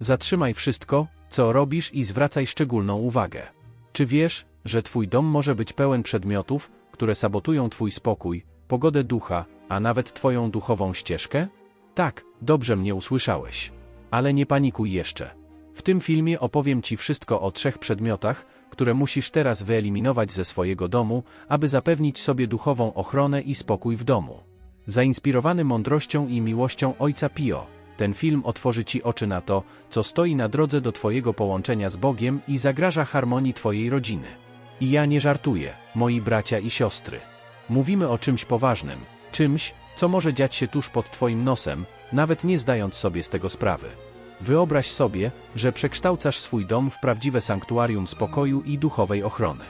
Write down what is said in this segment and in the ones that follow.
Zatrzymaj wszystko, co robisz i zwracaj szczególną uwagę. Czy wiesz, że twój dom może być pełen przedmiotów, które sabotują twój spokój, pogodę ducha, a nawet twoją duchową ścieżkę? Tak, dobrze mnie usłyszałeś. Ale nie panikuj jeszcze. W tym filmie opowiem ci wszystko o trzech przedmiotach, które musisz teraz wyeliminować ze swojego domu, aby zapewnić sobie duchową ochronę i spokój w domu. Zainspirowany mądrością i miłością Ojca Pio, ten film otworzy ci oczy na to, co stoi na drodze do twojego połączenia z Bogiem i zagraża harmonii twojej rodziny. I ja nie żartuję, moi bracia i siostry. Mówimy o czymś poważnym, czymś, co może dziać się tuż pod twoim nosem, nawet nie zdając sobie z tego sprawy. Wyobraź sobie, że przekształcasz swój dom w prawdziwe sanktuarium spokoju i duchowej ochrony.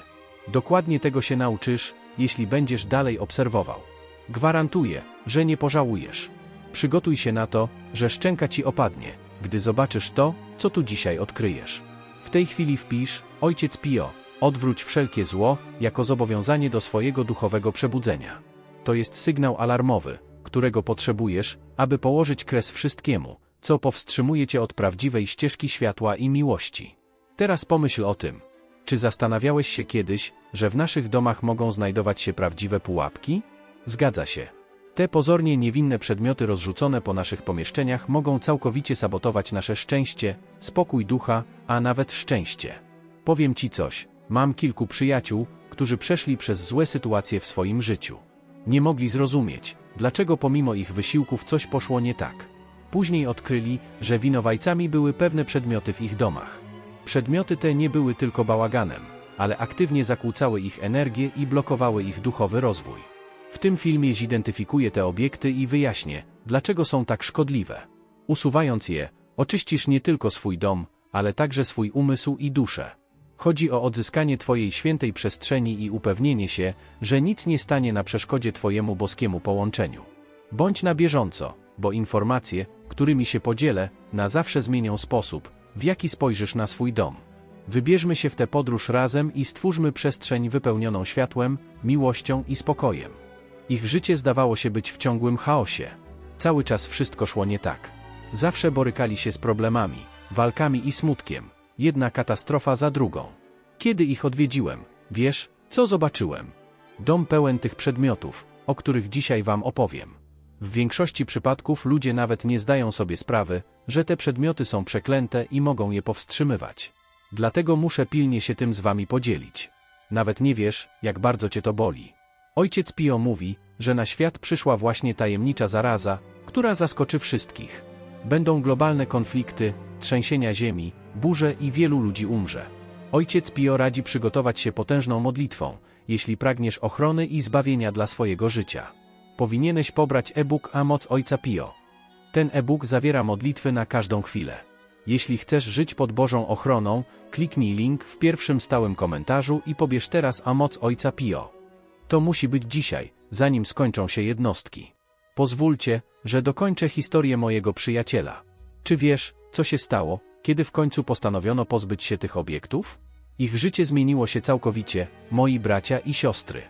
Dokładnie tego się nauczysz, jeśli będziesz dalej obserwował. Gwarantuję, że nie pożałujesz. Przygotuj się na to, że szczęka ci opadnie, gdy zobaczysz to, co tu dzisiaj odkryjesz. W tej chwili wpisz, Ojciec Pio, odwróć wszelkie zło, jako zobowiązanie do swojego duchowego przebudzenia. To jest sygnał alarmowy, którego potrzebujesz, aby położyć kres wszystkiemu, co powstrzymuje cię od prawdziwej ścieżki światła i miłości. Teraz pomyśl o tym. Czy zastanawiałeś się kiedyś, że w naszych domach mogą znajdować się prawdziwe pułapki? Zgadza się. Te pozornie niewinne przedmioty rozrzucone po naszych pomieszczeniach mogą całkowicie sabotować nasze szczęście, spokój ducha, a nawet szczęście. Powiem ci coś, mam kilku przyjaciół, którzy przeszli przez złe sytuacje w swoim życiu. Nie mogli zrozumieć, dlaczego pomimo ich wysiłków coś poszło nie tak. Później odkryli, że winowajcami były pewne przedmioty w ich domach. Przedmioty te nie były tylko bałaganem, ale aktywnie zakłócały ich energię i blokowały ich duchowy rozwój. W tym filmie zidentyfikuję te obiekty i wyjaśnię, dlaczego są tak szkodliwe. Usuwając je, oczyścisz nie tylko swój dom, ale także swój umysł i duszę. Chodzi o odzyskanie Twojej świętej przestrzeni i upewnienie się, że nic nie stanie na przeszkodzie Twojemu boskiemu połączeniu. Bądź na bieżąco, bo informacje, którymi się podzielę, na zawsze zmienią sposób, w jaki spojrzysz na swój dom. Wybierzmy się w tę podróż razem i stwórzmy przestrzeń wypełnioną światłem, miłością i spokojem. Ich życie zdawało się być w ciągłym chaosie. Cały czas wszystko szło nie tak. Zawsze borykali się z problemami, walkami i smutkiem, jedna katastrofa za drugą. Kiedy ich odwiedziłem, wiesz, co zobaczyłem? Dom pełen tych przedmiotów, o których dzisiaj Wam opowiem. W większości przypadków ludzie nawet nie zdają sobie sprawy, że te przedmioty są przeklęte i mogą je powstrzymywać. Dlatego muszę pilnie się tym z Wami podzielić. Nawet nie wiesz, jak bardzo Cię to boli. Ojciec Pio mówi, że na świat przyszła właśnie tajemnicza zaraza, która zaskoczy wszystkich. Będą globalne konflikty, trzęsienia ziemi, burze i wielu ludzi umrze. Ojciec Pio radzi przygotować się potężną modlitwą, jeśli pragniesz ochrony i zbawienia dla swojego życia. Powinieneś pobrać e-book A moc Ojca Pio. Ten e-book zawiera modlitwy na każdą chwilę. Jeśli chcesz żyć pod Bożą ochroną, kliknij link w pierwszym stałym komentarzu i pobierz teraz A moc Ojca Pio. To musi być dzisiaj, zanim skończą się jednostki. Pozwólcie, że dokończę historię mojego przyjaciela. Czy wiesz, co się stało, kiedy w końcu postanowiono pozbyć się tych obiektów? Ich życie zmieniło się całkowicie, moi bracia i siostry.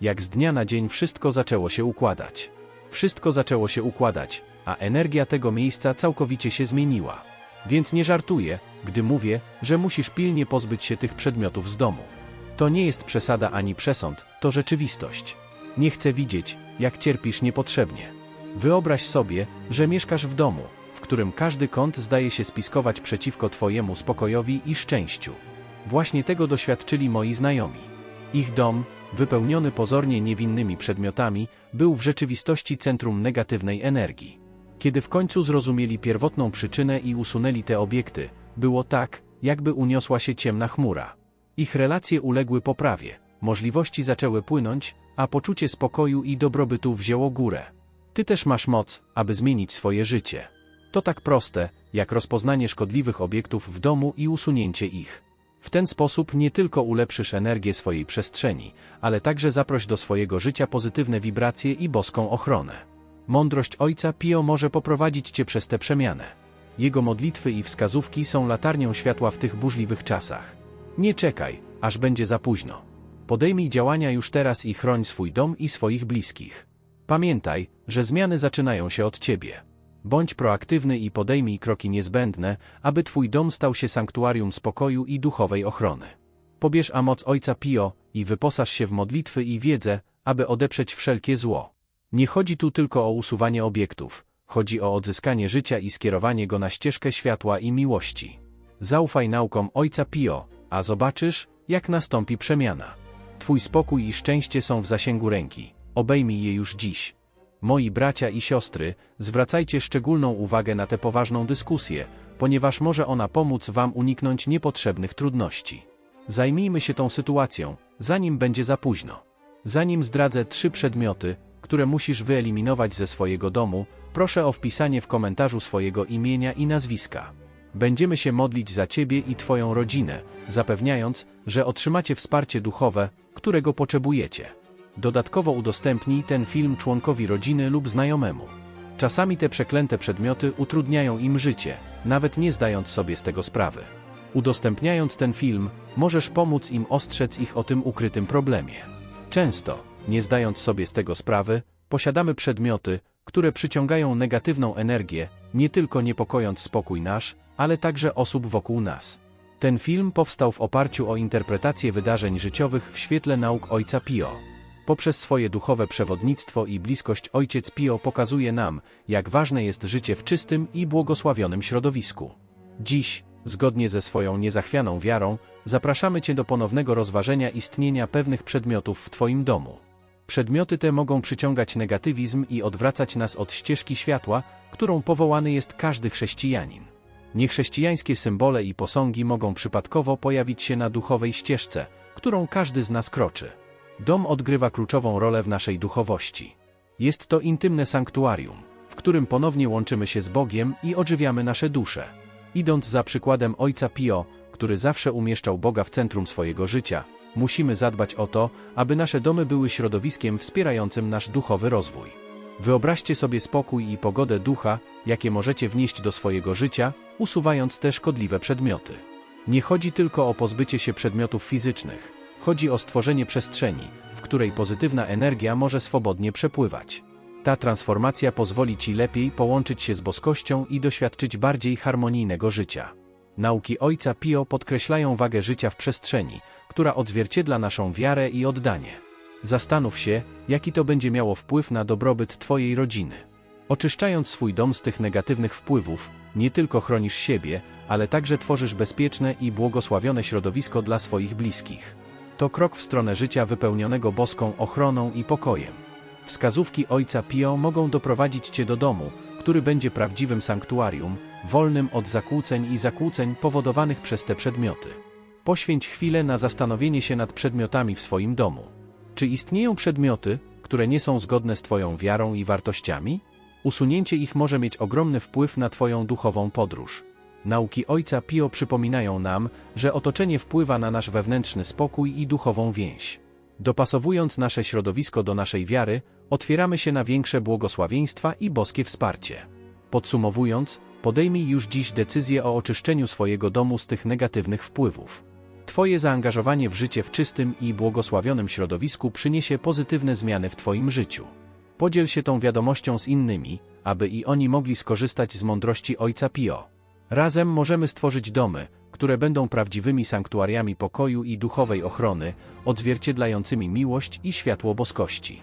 Jak z dnia na dzień wszystko zaczęło się układać. Wszystko zaczęło się układać, a energia tego miejsca całkowicie się zmieniła. Więc nie żartuję, gdy mówię, że musisz pilnie pozbyć się tych przedmiotów z domu. To nie jest przesada ani przesąd, to rzeczywistość. Nie chcę widzieć, jak cierpisz niepotrzebnie. Wyobraź sobie, że mieszkasz w domu, w którym każdy kąt zdaje się spiskować przeciwko Twojemu spokojowi i szczęściu. Właśnie tego doświadczyli moi znajomi. Ich dom, wypełniony pozornie niewinnymi przedmiotami, był w rzeczywistości centrum negatywnej energii. Kiedy w końcu zrozumieli pierwotną przyczynę i usunęli te obiekty, było tak, jakby uniosła się ciemna chmura. Ich relacje uległy poprawie, możliwości zaczęły płynąć, a poczucie spokoju i dobrobytu wzięło górę. Ty też masz moc, aby zmienić swoje życie. To tak proste, jak rozpoznanie szkodliwych obiektów w domu i usunięcie ich. W ten sposób nie tylko ulepszysz energię swojej przestrzeni, ale także zaproś do swojego życia pozytywne wibracje i boską ochronę. Mądrość Ojca Pio może poprowadzić Cię przez tę przemianę. Jego modlitwy i wskazówki są latarnią światła w tych burzliwych czasach. Nie czekaj, aż będzie za późno. Podejmij działania już teraz i chroń swój dom i swoich bliskich. Pamiętaj, że zmiany zaczynają się od Ciebie. Bądź proaktywny i podejmij kroki niezbędne, aby Twój dom stał się sanktuarium spokoju i duchowej ochrony. Pobierz a moc Ojca Pio i wyposaż się w modlitwy i wiedzę, aby odeprzeć wszelkie zło. Nie chodzi tu tylko o usuwanie obiektów, chodzi o odzyskanie życia i skierowanie go na ścieżkę światła i miłości. Zaufaj naukom Ojca Pio, a zobaczysz, jak nastąpi przemiana. Twój spokój i szczęście są w zasięgu ręki. Obejmij je już dziś. Moi bracia i siostry, zwracajcie szczególną uwagę na tę poważną dyskusję, ponieważ może ona pomóc Wam uniknąć niepotrzebnych trudności. Zajmijmy się tą sytuacją, zanim będzie za późno. Zanim zdradzę trzy przedmioty, które musisz wyeliminować ze swojego domu, proszę o wpisanie w komentarzu swojego imienia i nazwiska. Będziemy się modlić za Ciebie i Twoją rodzinę, zapewniając, że otrzymacie wsparcie duchowe, którego potrzebujecie. Dodatkowo udostępnij ten film członkowi rodziny lub znajomemu. Czasami te przeklęte przedmioty utrudniają im życie, nawet nie zdając sobie z tego sprawy. Udostępniając ten film, możesz pomóc im ostrzec ich o tym ukrytym problemie. Często, nie zdając sobie z tego sprawy, posiadamy przedmioty, które przyciągają negatywną energię, nie tylko niepokojąc spokój nasz, ale także osób wokół nas. Ten film powstał w oparciu o interpretację wydarzeń życiowych w świetle nauk Ojca Pio. Poprzez swoje duchowe przewodnictwo i bliskość Ojciec Pio pokazuje nam, jak ważne jest życie w czystym i błogosławionym środowisku. Dziś, zgodnie ze swoją niezachwianą wiarą, zapraszamy Cię do ponownego rozważenia istnienia pewnych przedmiotów w Twoim domu. Przedmioty te mogą przyciągać negatywizm i odwracać nas od ścieżki światła, którą powołany jest każdy chrześcijanin. Niechrześcijańskie symbole i posągi mogą przypadkowo pojawić się na duchowej ścieżce, którą każdy z nas kroczy. Dom odgrywa kluczową rolę w naszej duchowości. Jest to intymne sanktuarium, w którym ponownie łączymy się z Bogiem i odżywiamy nasze dusze. Idąc za przykładem Ojca Pio, który zawsze umieszczał Boga w centrum swojego życia, musimy zadbać o to, aby nasze domy były środowiskiem wspierającym nasz duchowy rozwój. Wyobraźcie sobie spokój i pogodę ducha, jakie możecie wnieść do swojego życia, usuwając te szkodliwe przedmioty. Nie chodzi tylko o pozbycie się przedmiotów fizycznych, chodzi o stworzenie przestrzeni, w której pozytywna energia może swobodnie przepływać. Ta transformacja pozwoli Ci lepiej połączyć się z boskością i doświadczyć bardziej harmonijnego życia. Nauki Ojca Pio podkreślają wagę życia w przestrzeni, która odzwierciedla naszą wiarę i oddanie. Zastanów się, jaki to będzie miało wpływ na dobrobyt Twojej rodziny. Oczyszczając swój dom z tych negatywnych wpływów, nie tylko chronisz siebie, ale także tworzysz bezpieczne i błogosławione środowisko dla swoich bliskich. To krok w stronę życia wypełnionego boską ochroną i pokojem. Wskazówki Ojca Pio mogą doprowadzić Cię do domu, który będzie prawdziwym sanktuarium, wolnym od zakłóceń i zakłóceń powodowanych przez te przedmioty. Poświęć chwilę na zastanowienie się nad przedmiotami w swoim domu. Czy istnieją przedmioty, które nie są zgodne z Twoją wiarą i wartościami? Usunięcie ich może mieć ogromny wpływ na Twoją duchową podróż. Nauki Ojca Pio przypominają nam, że otoczenie wpływa na nasz wewnętrzny spokój i duchową więź. Dopasowując nasze środowisko do naszej wiary, otwieramy się na większe błogosławieństwa i boskie wsparcie. Podsumowując, podejmij już dziś decyzję o oczyszczeniu swojego domu z tych negatywnych wpływów. Twoje zaangażowanie w życie w czystym i błogosławionym środowisku przyniesie pozytywne zmiany w Twoim życiu. Podziel się tą wiadomością z innymi, aby i oni mogli skorzystać z mądrości Ojca Pio. Razem możemy stworzyć domy, które będą prawdziwymi sanktuariami pokoju i duchowej ochrony, odzwierciedlającymi miłość i światło boskości.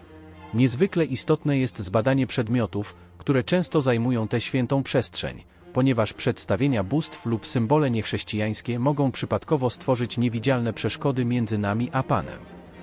Niezwykle istotne jest zbadanie przedmiotów, które często zajmują tę świętą przestrzeń, ponieważ przedstawienia bóstw lub symbole niechrześcijańskie mogą przypadkowo stworzyć niewidzialne przeszkody między nami a Panem.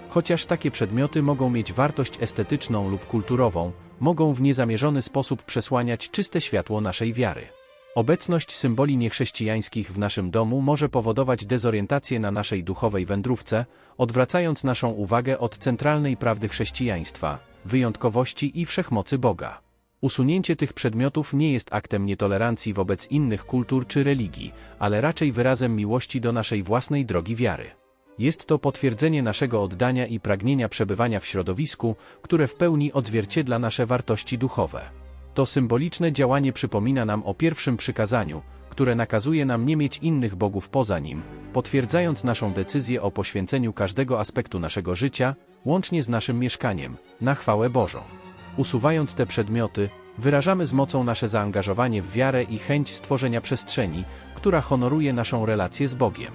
Chociaż takie przedmioty mogą mieć wartość estetyczną lub kulturową, mogą w niezamierzony sposób przesłaniać czyste światło naszej wiary. Obecność symboli niechrześcijańskich w naszym domu może powodować dezorientację na naszej duchowej wędrówce, odwracając naszą uwagę od centralnej prawdy chrześcijaństwa, wyjątkowości i wszechmocy Boga. Usunięcie tych przedmiotów nie jest aktem nietolerancji wobec innych kultur czy religii, ale raczej wyrazem miłości do naszej własnej drogi wiary. Jest to potwierdzenie naszego oddania i pragnienia przebywania w środowisku, które w pełni odzwierciedla nasze wartości duchowe. To symboliczne działanie przypomina nam o pierwszym przykazaniu, które nakazuje nam nie mieć innych bogów poza nim, potwierdzając naszą decyzję o poświęceniu każdego aspektu naszego życia, łącznie z naszym mieszkaniem, na chwałę Bożą. Usuwając te przedmioty, Wyrażamy z mocą nasze zaangażowanie w wiarę i chęć stworzenia przestrzeni, która honoruje naszą relację z Bogiem.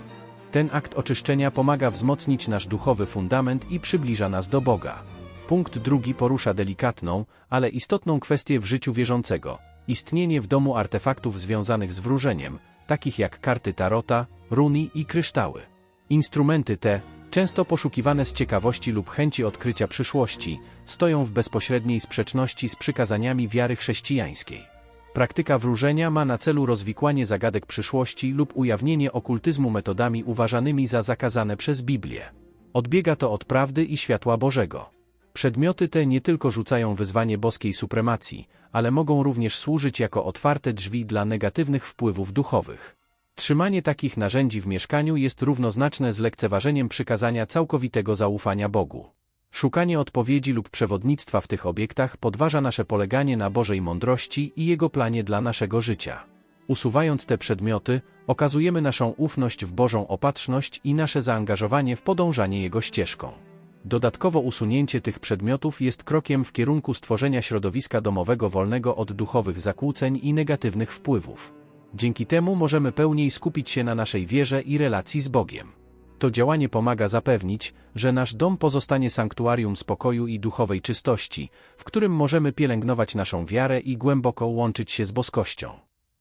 Ten akt oczyszczenia pomaga wzmocnić nasz duchowy fundament i przybliża nas do Boga. Punkt drugi porusza delikatną, ale istotną kwestię w życiu wierzącego istnienie w domu artefaktów związanych z wróżeniem, takich jak karty tarota, runy i kryształy. Instrumenty te, często poszukiwane z ciekawości lub chęci odkrycia przyszłości, stoją w bezpośredniej sprzeczności z przykazaniami wiary chrześcijańskiej. Praktyka wróżenia ma na celu rozwikłanie zagadek przyszłości lub ujawnienie okultyzmu metodami uważanymi za zakazane przez Biblię. Odbiega to od prawdy i światła Bożego. Przedmioty te nie tylko rzucają wyzwanie boskiej supremacji, ale mogą również służyć jako otwarte drzwi dla negatywnych wpływów duchowych. Trzymanie takich narzędzi w mieszkaniu jest równoznaczne z lekceważeniem przykazania całkowitego zaufania Bogu. Szukanie odpowiedzi lub przewodnictwa w tych obiektach podważa nasze poleganie na Bożej mądrości i Jego planie dla naszego życia. Usuwając te przedmioty, okazujemy naszą ufność w Bożą opatrzność i nasze zaangażowanie w podążanie Jego ścieżką. Dodatkowo usunięcie tych przedmiotów jest krokiem w kierunku stworzenia środowiska domowego wolnego od duchowych zakłóceń i negatywnych wpływów. Dzięki temu możemy pełniej skupić się na naszej wierze i relacji z Bogiem. To działanie pomaga zapewnić, że nasz dom pozostanie sanktuarium spokoju i duchowej czystości, w którym możemy pielęgnować naszą wiarę i głęboko łączyć się z boskością.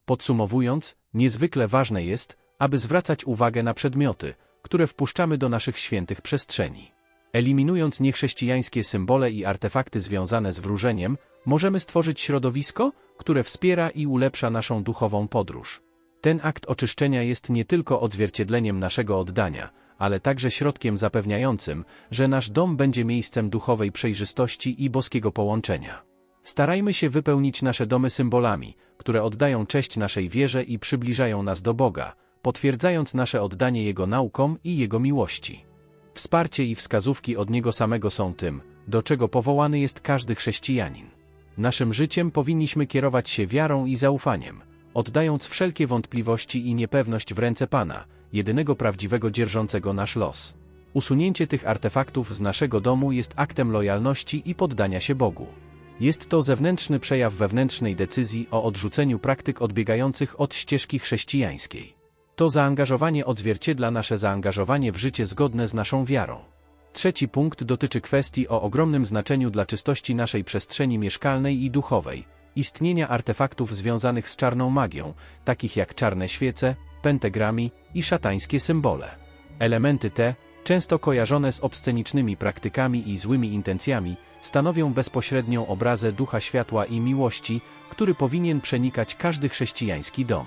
Podsumowując, niezwykle ważne jest, aby zwracać uwagę na przedmioty, które wpuszczamy do naszych świętych przestrzeni. Eliminując niechrześcijańskie symbole i artefakty związane z wróżeniem, możemy stworzyć środowisko, które wspiera i ulepsza naszą duchową podróż. Ten akt oczyszczenia jest nie tylko odzwierciedleniem naszego oddania, ale także środkiem zapewniającym, że nasz dom będzie miejscem duchowej przejrzystości i boskiego połączenia. Starajmy się wypełnić nasze domy symbolami, które oddają cześć naszej wierze i przybliżają nas do Boga, potwierdzając nasze oddanie Jego naukom i Jego miłości. Wsparcie i wskazówki od Niego samego są tym, do czego powołany jest każdy chrześcijanin. Naszym życiem powinniśmy kierować się wiarą i zaufaniem, oddając wszelkie wątpliwości i niepewność w ręce Pana, jedynego prawdziwego dzierżącego nasz los. Usunięcie tych artefaktów z naszego domu jest aktem lojalności i poddania się Bogu. Jest to zewnętrzny przejaw wewnętrznej decyzji o odrzuceniu praktyk odbiegających od ścieżki chrześcijańskiej. To zaangażowanie odzwierciedla nasze zaangażowanie w życie zgodne z naszą wiarą. Trzeci punkt dotyczy kwestii o ogromnym znaczeniu dla czystości naszej przestrzeni mieszkalnej i duchowej, istnienia artefaktów związanych z czarną magią, takich jak czarne świece, pentagrami i szatańskie symbole. Elementy te, często kojarzone z obscenicznymi praktykami i złymi intencjami, stanowią bezpośrednią obrazę ducha światła i miłości, który powinien przenikać każdy chrześcijański dom.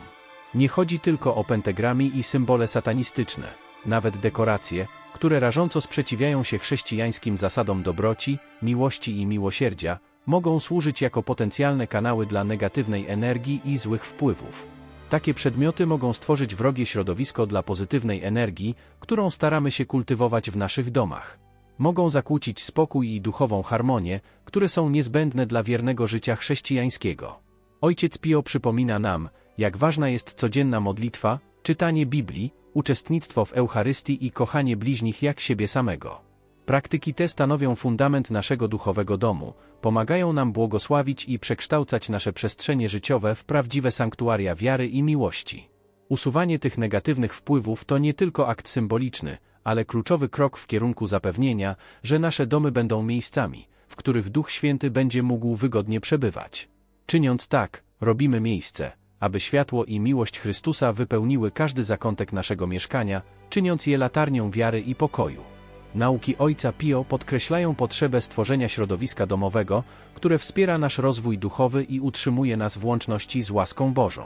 Nie chodzi tylko o pentagrami i symbole satanistyczne, nawet dekoracje, które rażąco sprzeciwiają się chrześcijańskim zasadom dobroci, miłości i miłosierdzia, mogą służyć jako potencjalne kanały dla negatywnej energii i złych wpływów. Takie przedmioty mogą stworzyć wrogie środowisko dla pozytywnej energii, którą staramy się kultywować w naszych domach. Mogą zakłócić spokój i duchową harmonię, które są niezbędne dla wiernego życia chrześcijańskiego. Ojciec Pio przypomina nam, jak ważna jest codzienna modlitwa, czytanie Biblii, uczestnictwo w Eucharystii i kochanie bliźnich jak siebie samego. Praktyki te stanowią fundament naszego duchowego domu, pomagają nam błogosławić i przekształcać nasze przestrzenie życiowe w prawdziwe sanktuaria wiary i miłości. Usuwanie tych negatywnych wpływów to nie tylko akt symboliczny, ale kluczowy krok w kierunku zapewnienia, że nasze domy będą miejscami, w których Duch Święty będzie mógł wygodnie przebywać. Czyniąc tak, robimy miejsce, aby światło i miłość Chrystusa wypełniły każdy zakątek naszego mieszkania, czyniąc je latarnią wiary i pokoju. Nauki Ojca Pio podkreślają potrzebę stworzenia środowiska domowego, które wspiera nasz rozwój duchowy i utrzymuje nas w łączności z łaską Bożą.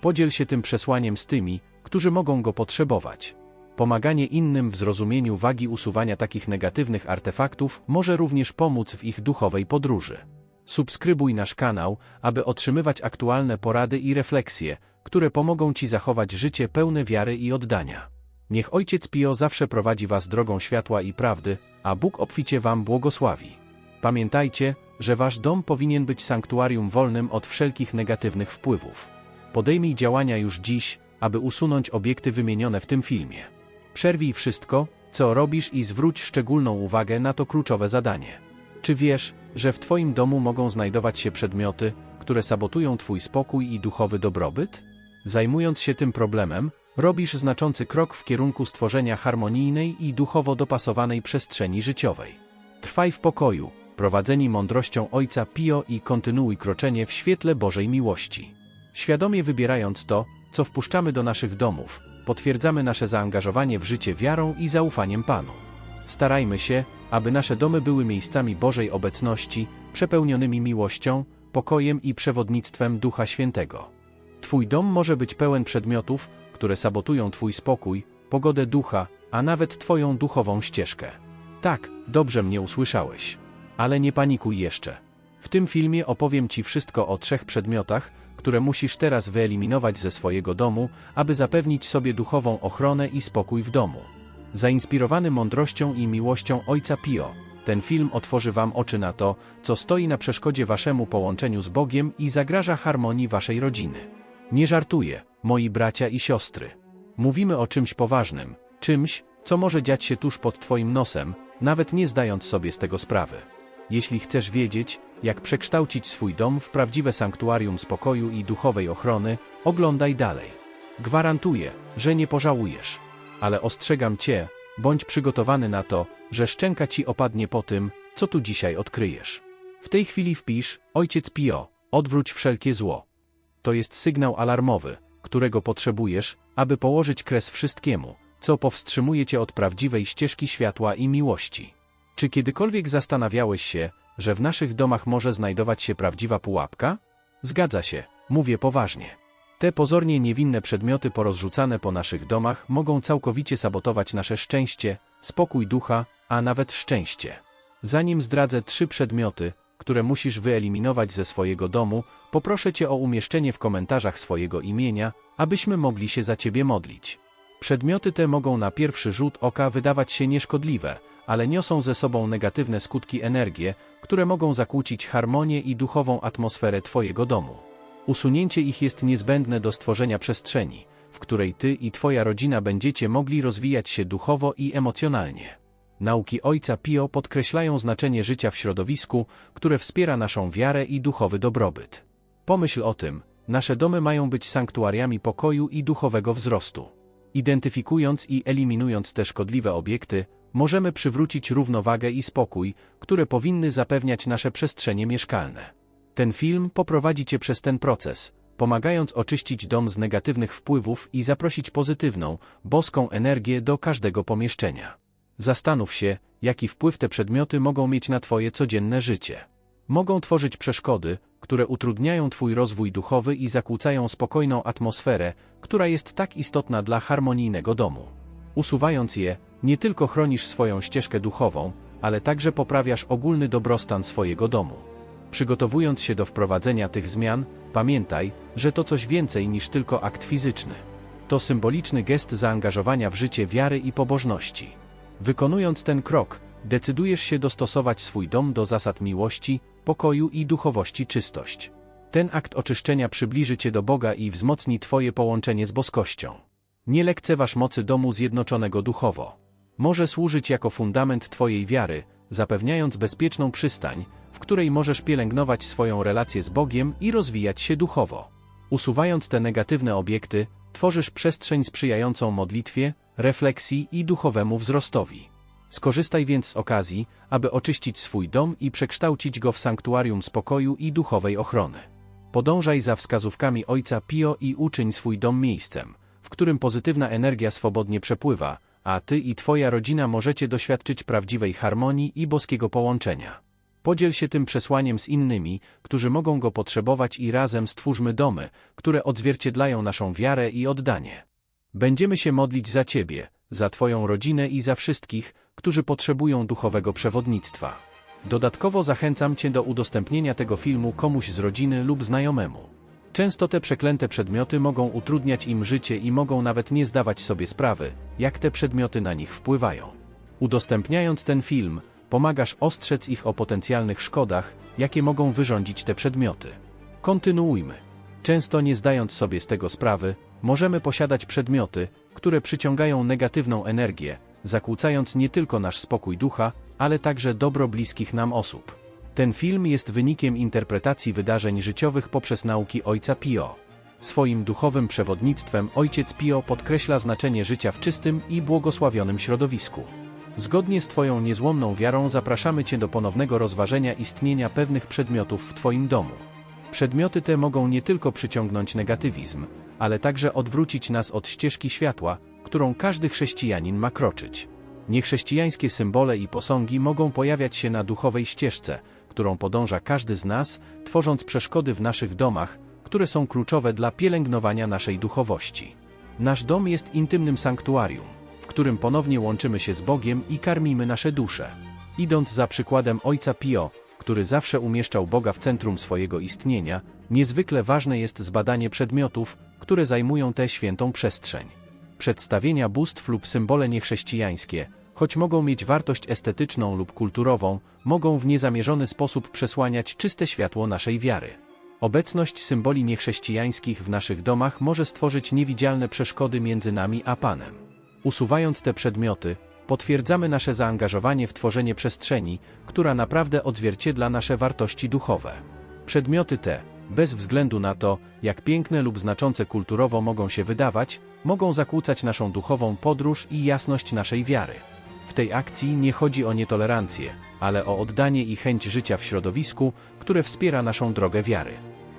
Podziel się tym przesłaniem z tymi, którzy mogą go potrzebować. Pomaganie innym w zrozumieniu wagi usuwania takich negatywnych artefaktów może również pomóc w ich duchowej podróży. Subskrybuj nasz kanał, aby otrzymywać aktualne porady i refleksje, które pomogą Ci zachować życie pełne wiary i oddania. Niech Ojciec Pio zawsze prowadzi Was drogą światła i prawdy, a Bóg obficie Wam błogosławi. Pamiętajcie, że Wasz dom powinien być sanktuarium wolnym od wszelkich negatywnych wpływów. Podejmij działania już dziś, aby usunąć obiekty wymienione w tym filmie. Przerwij wszystko, co robisz i zwróć szczególną uwagę na to kluczowe zadanie. Czy wiesz, że w Twoim domu mogą znajdować się przedmioty, które sabotują Twój spokój i duchowy dobrobyt? Zajmując się tym problemem, robisz znaczący krok w kierunku stworzenia harmonijnej i duchowo dopasowanej przestrzeni życiowej. Trwaj w pokoju, prowadzeni mądrością Ojca Pio i kontynuuj kroczenie w świetle Bożej miłości. Świadomie wybierając to, co wpuszczamy do naszych domów, potwierdzamy nasze zaangażowanie w życie wiarą i zaufaniem Panu. Starajmy się, aby nasze domy były miejscami Bożej obecności, przepełnionymi miłością, pokojem i przewodnictwem Ducha Świętego. Twój dom może być pełen przedmiotów, które sabotują Twój spokój, pogodę ducha, a nawet Twoją duchową ścieżkę. Tak, dobrze mnie usłyszałeś. Ale nie panikuj jeszcze. W tym filmie opowiem Ci wszystko o trzech przedmiotach, które musisz teraz wyeliminować ze swojego domu, aby zapewnić sobie duchową ochronę i spokój w domu. Zainspirowany mądrością i miłością Ojca Pio, ten film otworzy Wam oczy na to, co stoi na przeszkodzie Waszemu połączeniu z Bogiem i zagraża harmonii Waszej rodziny. Nie żartuję, moi bracia i siostry. Mówimy o czymś poważnym, czymś, co może dziać się tuż pod Twoim nosem, nawet nie zdając sobie z tego sprawy. Jeśli chcesz wiedzieć, jak przekształcić swój dom w prawdziwe sanktuarium spokoju i duchowej ochrony, oglądaj dalej. Gwarantuję, że nie pożałujesz. Ale ostrzegam cię, bądź przygotowany na to, że szczęka ci opadnie po tym, co tu dzisiaj odkryjesz. W tej chwili wpisz, ojciec Pio, odwróć wszelkie zło. To jest sygnał alarmowy, którego potrzebujesz, aby położyć kres wszystkiemu, co powstrzymuje cię od prawdziwej ścieżki światła i miłości. Czy kiedykolwiek zastanawiałeś się, że w naszych domach może znajdować się prawdziwa pułapka? Zgadza się, mówię poważnie. Te pozornie niewinne przedmioty porozrzucane po naszych domach mogą całkowicie sabotować nasze szczęście, spokój ducha, a nawet szczęście. Zanim zdradzę trzy przedmioty, które musisz wyeliminować ze swojego domu, poproszę Cię o umieszczenie w komentarzach swojego imienia, abyśmy mogli się za Ciebie modlić. Przedmioty te mogą na pierwszy rzut oka wydawać się nieszkodliwe, ale niosą ze sobą negatywne skutki energię, które mogą zakłócić harmonię i duchową atmosferę Twojego domu. Usunięcie ich jest niezbędne do stworzenia przestrzeni, w której Ty i Twoja rodzina będziecie mogli rozwijać się duchowo i emocjonalnie. Nauki Ojca Pio podkreślają znaczenie życia w środowisku, które wspiera naszą wiarę i duchowy dobrobyt. Pomyśl o tym, nasze domy mają być sanktuariami pokoju i duchowego wzrostu. Identyfikując i eliminując te szkodliwe obiekty, możemy przywrócić równowagę i spokój, które powinny zapewniać nasze przestrzenie mieszkalne. Ten film poprowadzi Cię przez ten proces, pomagając oczyścić dom z negatywnych wpływów i zaprosić pozytywną, boską energię do każdego pomieszczenia. Zastanów się, jaki wpływ te przedmioty mogą mieć na Twoje codzienne życie. Mogą tworzyć przeszkody, które utrudniają Twój rozwój duchowy i zakłócają spokojną atmosferę, która jest tak istotna dla harmonijnego domu. Usuwając je, nie tylko chronisz swoją ścieżkę duchową, ale także poprawiasz ogólny dobrostan swojego domu. Przygotowując się do wprowadzenia tych zmian, pamiętaj, że to coś więcej niż tylko akt fizyczny. To symboliczny gest zaangażowania w życie wiary i pobożności. Wykonując ten krok, decydujesz się dostosować swój dom do zasad miłości, pokoju i duchowości czystość. Ten akt oczyszczenia przybliży cię do Boga i wzmocni twoje połączenie z boskością. Nie lekceważ mocy domu zjednoczonego duchowo. Może służyć jako fundament twojej wiary, zapewniając bezpieczną przystań, w której możesz pielęgnować swoją relację z Bogiem i rozwijać się duchowo. Usuwając te negatywne obiekty, tworzysz przestrzeń sprzyjającą modlitwie, refleksji i duchowemu wzrostowi. Skorzystaj więc z okazji, aby oczyścić swój dom i przekształcić go w sanktuarium spokoju i duchowej ochrony. Podążaj za wskazówkami Ojca Pio i uczyń swój dom miejscem, w którym pozytywna energia swobodnie przepływa, a ty i twoja rodzina możecie doświadczyć prawdziwej harmonii i boskiego połączenia. Podziel się tym przesłaniem z innymi, którzy mogą go potrzebować i razem stwórzmy domy, które odzwierciedlają naszą wiarę i oddanie. Będziemy się modlić za Ciebie, za Twoją rodzinę i za wszystkich, którzy potrzebują duchowego przewodnictwa. Dodatkowo zachęcam Cię do udostępnienia tego filmu komuś z rodziny lub znajomemu. Często te przeklęte przedmioty mogą utrudniać im życie i mogą nawet nie zdawać sobie sprawy, jak te przedmioty na nich wpływają. Udostępniając ten film, pomagasz ostrzec ich o potencjalnych szkodach, jakie mogą wyrządzić te przedmioty. Kontynuujmy. Często nie zdając sobie z tego sprawy, możemy posiadać przedmioty, które przyciągają negatywną energię, zakłócając nie tylko nasz spokój ducha, ale także dobro bliskich nam osób. Ten film jest wynikiem interpretacji wydarzeń życiowych poprzez nauki Ojca Pio. Swoim duchowym przewodnictwem Ojciec Pio podkreśla znaczenie życia w czystym i błogosławionym środowisku. Zgodnie z Twoją niezłomną wiarą zapraszamy Cię do ponownego rozważenia istnienia pewnych przedmiotów w Twoim domu. Przedmioty te mogą nie tylko przyciągnąć negatywizm, ale także odwrócić nas od ścieżki światła, którą każdy chrześcijanin ma kroczyć. Niechrześcijańskie symbole i posągi mogą pojawiać się na duchowej ścieżce, którą podąża każdy z nas, tworząc przeszkody w naszych domach, które są kluczowe dla pielęgnowania naszej duchowości. Nasz dom jest intymnym sanktuarium, w którym ponownie łączymy się z Bogiem i karmimy nasze dusze. Idąc za przykładem Ojca Pio, który zawsze umieszczał Boga w centrum swojego istnienia, niezwykle ważne jest zbadanie przedmiotów, które zajmują tę świętą przestrzeń. Przedstawienia bóstw lub symbole niechrześcijańskie, choć mogą mieć wartość estetyczną lub kulturową, mogą w niezamierzony sposób przesłaniać czyste światło naszej wiary. Obecność symboli niechrześcijańskich w naszych domach może stworzyć niewidzialne przeszkody między nami a Panem. Usuwając te przedmioty, potwierdzamy nasze zaangażowanie w tworzenie przestrzeni, która naprawdę odzwierciedla nasze wartości duchowe. Przedmioty te, bez względu na to, jak piękne lub znaczące kulturowo mogą się wydawać, mogą zakłócać naszą duchową podróż i jasność naszej wiary. W tej akcji nie chodzi o nietolerancję, ale o oddanie i chęć życia w środowisku, które wspiera naszą drogę wiary.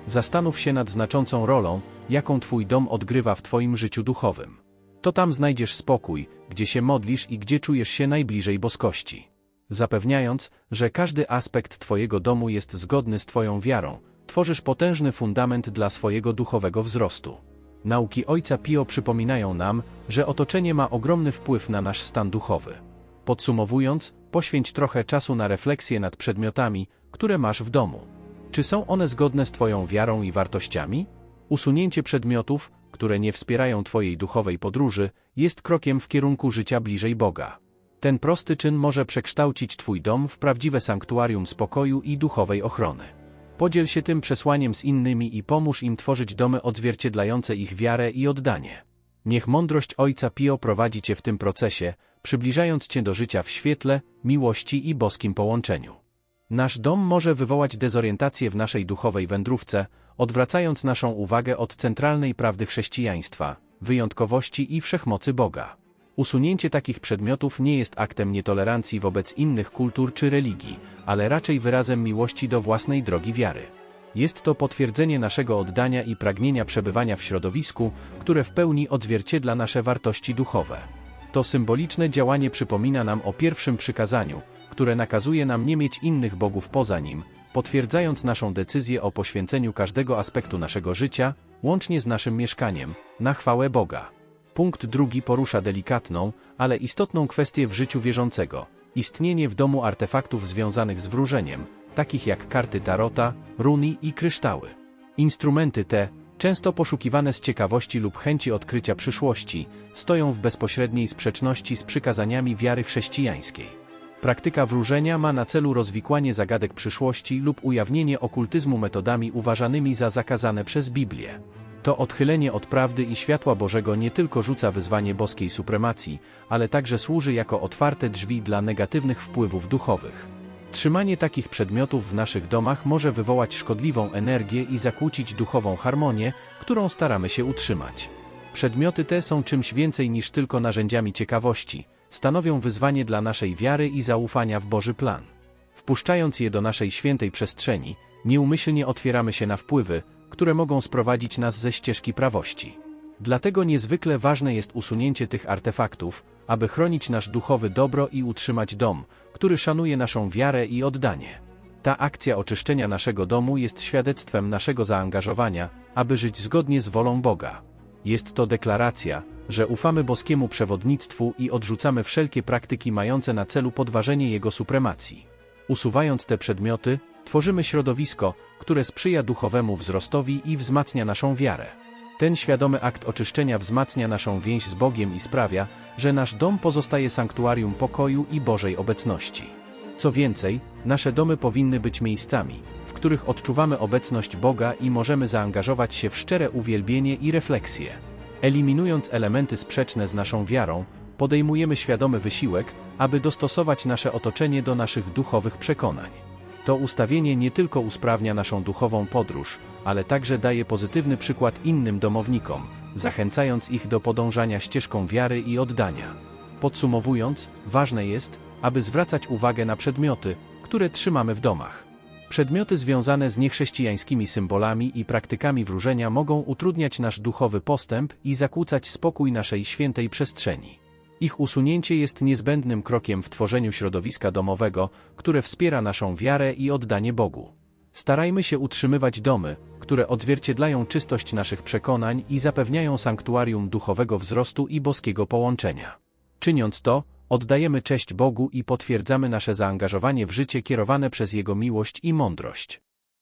Zastanów się nad znaczącą rolą, jaką Twój dom odgrywa w Twoim życiu duchowym. To tam znajdziesz spokój, gdzie się modlisz i gdzie czujesz się najbliżej boskości. Zapewniając, że każdy aspekt Twojego domu jest zgodny z Twoją wiarą, tworzysz potężny fundament dla swojego duchowego wzrostu. Nauki Ojca Pio przypominają nam, że otoczenie ma ogromny wpływ na nasz stan duchowy. Podsumowując, poświęć trochę czasu na refleksję nad przedmiotami, które masz w domu. Czy są one zgodne z Twoją wiarą i wartościami? Usunięcie przedmiotów, które nie wspierają Twojej duchowej podróży, jest krokiem w kierunku życia bliżej Boga. Ten prosty czyn może przekształcić Twój dom w prawdziwe sanktuarium spokoju i duchowej ochrony. Podziel się tym przesłaniem z innymi i pomóż im tworzyć domy odzwierciedlające ich wiarę i oddanie. Niech mądrość Ojca Pio prowadzi Cię w tym procesie, przybliżając Cię do życia w świetle, miłości i boskim połączeniu. Nasz dom może wywołać dezorientację w naszej duchowej wędrówce, odwracając naszą uwagę od centralnej prawdy chrześcijaństwa, wyjątkowości i wszechmocy Boga. Usunięcie takich przedmiotów nie jest aktem nietolerancji wobec innych kultur czy religii, ale raczej wyrazem miłości do własnej drogi wiary. Jest to potwierdzenie naszego oddania i pragnienia przebywania w środowisku, które w pełni odzwierciedla nasze wartości duchowe. To symboliczne działanie przypomina nam o pierwszym przykazaniu, które nakazuje nam nie mieć innych bogów poza nim, potwierdzając naszą decyzję o poświęceniu każdego aspektu naszego życia, łącznie z naszym mieszkaniem, na chwałę Boga. Punkt drugi porusza delikatną, ale istotną kwestię w życiu wierzącego istnienie w domu artefaktów związanych z wróżeniem, takich jak karty tarota, runy i kryształy. Instrumenty te, często poszukiwane z ciekawości lub chęci odkrycia przyszłości, stoją w bezpośredniej sprzeczności z przykazaniami wiary chrześcijańskiej. Praktyka wróżenia ma na celu rozwikłanie zagadek przyszłości lub ujawnienie okultyzmu metodami uważanymi za zakazane przez Biblię. To odchylenie od prawdy i światła Bożego nie tylko rzuca wyzwanie boskiej supremacji, ale także służy jako otwarte drzwi dla negatywnych wpływów duchowych. Trzymanie takich przedmiotów w naszych domach może wywołać szkodliwą energię i zakłócić duchową harmonię, którą staramy się utrzymać. Przedmioty te są czymś więcej niż tylko narzędziami ciekawości, stanowią wyzwanie dla naszej wiary i zaufania w Boży plan. Wpuszczając je do naszej świętej przestrzeni, nieumyślnie otwieramy się na wpływy, które mogą sprowadzić nas ze ścieżki prawości. Dlatego niezwykle ważne jest usunięcie tych artefaktów, aby chronić nasz duchowy dobro i utrzymać dom, który szanuje naszą wiarę i oddanie. Ta akcja oczyszczenia naszego domu jest świadectwem naszego zaangażowania, aby żyć zgodnie z wolą Boga. Jest to deklaracja, że ufamy boskiemu przewodnictwu i odrzucamy wszelkie praktyki mające na celu podważenie jego supremacji. Usuwając te przedmioty, tworzymy środowisko, które sprzyja duchowemu wzrostowi i wzmacnia naszą wiarę. Ten świadomy akt oczyszczenia wzmacnia naszą więź z Bogiem i sprawia, że nasz dom pozostaje sanktuarium pokoju i Bożej obecności. Co więcej, nasze domy powinny być miejscami, których odczuwamy obecność Boga i możemy zaangażować się w szczere uwielbienie i refleksję. Eliminując elementy sprzeczne z naszą wiarą, podejmujemy świadomy wysiłek, aby dostosować nasze otoczenie do naszych duchowych przekonań. To ustawienie nie tylko usprawnia naszą duchową podróż, ale także daje pozytywny przykład innym domownikom, zachęcając ich do podążania ścieżką wiary i oddania. Podsumowując, ważne jest, aby zwracać uwagę na przedmioty, które trzymamy w domach. Przedmioty związane z niechrześcijańskimi symbolami i praktykami wróżenia mogą utrudniać nasz duchowy postęp i zakłócać spokój naszej świętej przestrzeni. Ich usunięcie jest niezbędnym krokiem w tworzeniu środowiska domowego, które wspiera naszą wiarę i oddanie Bogu. Starajmy się utrzymywać domy, które odzwierciedlają czystość naszych przekonań i zapewniają sanktuarium duchowego wzrostu i boskiego połączenia. Czyniąc to, oddajemy cześć Bogu i potwierdzamy nasze zaangażowanie w życie kierowane przez Jego miłość i mądrość.